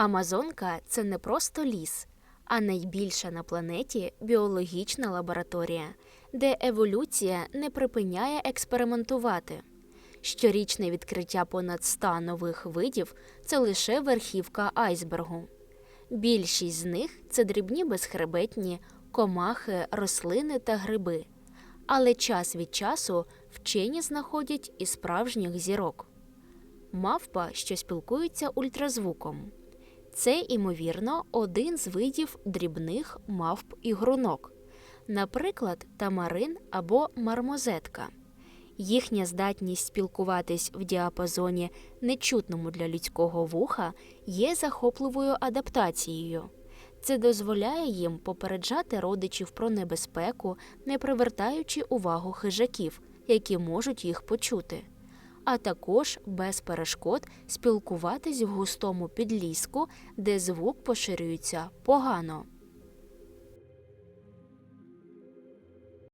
Амазонка це не просто ліс, а найбільша на планеті біологічна лабораторія, де еволюція не припиняє експериментувати. Щорічне відкриття понад 100 нових видів це лише верхівка айсбергу. Більшість з них це дрібні безхребетні, комахи, рослини та гриби. Але час від часу вчені знаходять і справжніх зірок. Мавпа, що спілкується ультразвуком. Це, ймовірно, один з видів дрібних мавп і грунок, наприклад, тамарин або мармозетка. Їхня здатність спілкуватись в діапазоні, нечутному для людського вуха, є захопливою адаптацією. Це дозволяє їм попереджати родичів про небезпеку, не привертаючи увагу хижаків, які можуть їх почути, а також без перешкод спілкуватись в густому підліску, де звук поширюється погано.